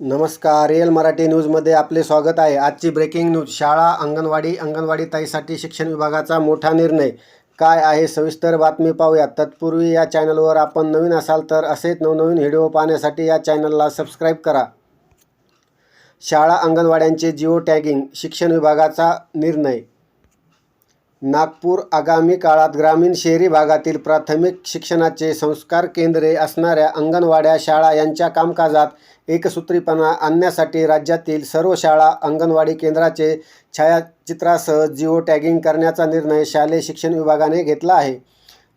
नमस्कार रिअल मराठी न्यूजमध्ये आपले स्वागत आहे. आजची ब्रेकिंग न्यूज शाळा अंगणवाडी अंगणवाडी ताईसाठी शिक्षण विभागाचा मोठा निर्णय. काय आहे सविस्तर बातमी पाहूया तत्पूर्वी या चॅनलवर आपण नवीन असाल तर असेच नवनवीन व्हिडिओ पाहण्यासाठी या चॅनलला सबस्क्राईब करा. शाळा अंगणवाड्यांचे जिओ टॅगिंग शिक्षण विभागाचा निर्णय. नागपूर आगामी काळात ग्रामीण शहरी भागातील प्राथमिक शिक्षणाचे संस्कार केंद्रे असणाऱ्या अंगणवाड्या शाळा यांच्या कामकाजात एकसूत्रीपणा आणण्यासाठी राज्यातील सर्व शाळा अंगणवाडी केंद्राचे छायाचित्रासह जिओ टॅगिंग करण्याचा निर्णय शालेय शिक्षण विभागाने घेतला आहे.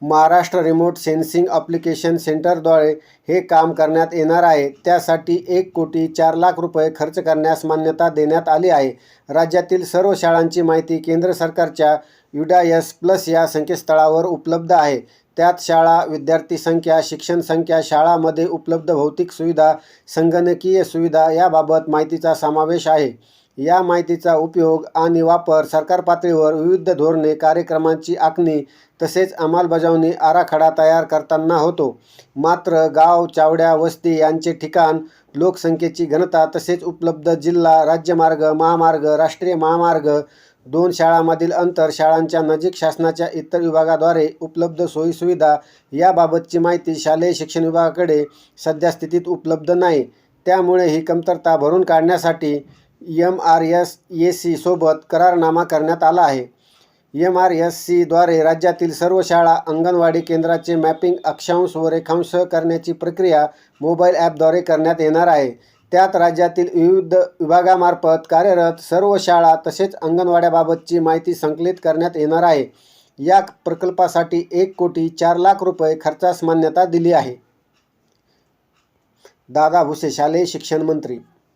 महाराष्ट्र रिमोट सेन्सिंग ॲप्लिकेशन सेंटरद्वारे हे काम करण्यात येणार आहे. त्यासाठी एक कोटी चार लाख रुपये खर्च करण्यास मान्यता देण्यात आली आहे. राज्यातील सर्व शाळांची माहिती केंद्र सरकारच्या युडायस प्लस या संकेतस्थळावर उपलब्ध आहे. त्यात शाळा विद्यार्थी संख्या शिक्षण संख्या शाळामध्ये उपलब्ध भौतिक सुविधा संगणकीय सुविधा याबाबत माहितीचा समावेश आहे. या माहितीचा उपयोग आणि वापर सरकार पातळीवर विविध धोरणे कार्यक्रमांची आखणी तसेच अंमलबजावणी आराखडा तयार करताना होतो. मात्र गाव चावड्या वस्ती यांचे ठिकाण लोकसंख्येची घनता तसेच उपलब्ध जिल्हा राज्यमार्ग महामार्ग राष्ट्रीय महामार्ग दोन शाळांमधील अंतर शाळांच्या नजीक शासनाच्या इतर विभागाद्वारे उपलब्ध सोयीसुविधा याबाबतची माहिती शालेय शिक्षण विभागाकडे सध्या स्थितीत उपलब्ध नाही. त्यामुळे ही कमतरता भरून काढण्यासाठी M R S A C सोबत करारनामा करण्यात आला आहे. एम आर एस सीद्वारे राज्यातील सर्व शाळा अंगणवाडी केंद्राचे मॅपिंग अक्षांश व रेखांश करण्याची प्रक्रिया मोबाईल ॲपद्वारे करण्यात येणार आहे. त्यात राज्यातील विविध विभागामार्फत कार्यरत सर्व शाळा तसेच अंगणवाड्याबाबतची माहिती संकलित करण्यात येणार आहे. या प्रकल्पासाठी एक कोटी चार लाख रुपये खर्चास मान्यता दिली आहे. दादा भुसे शालेय शिक्षण मंत्री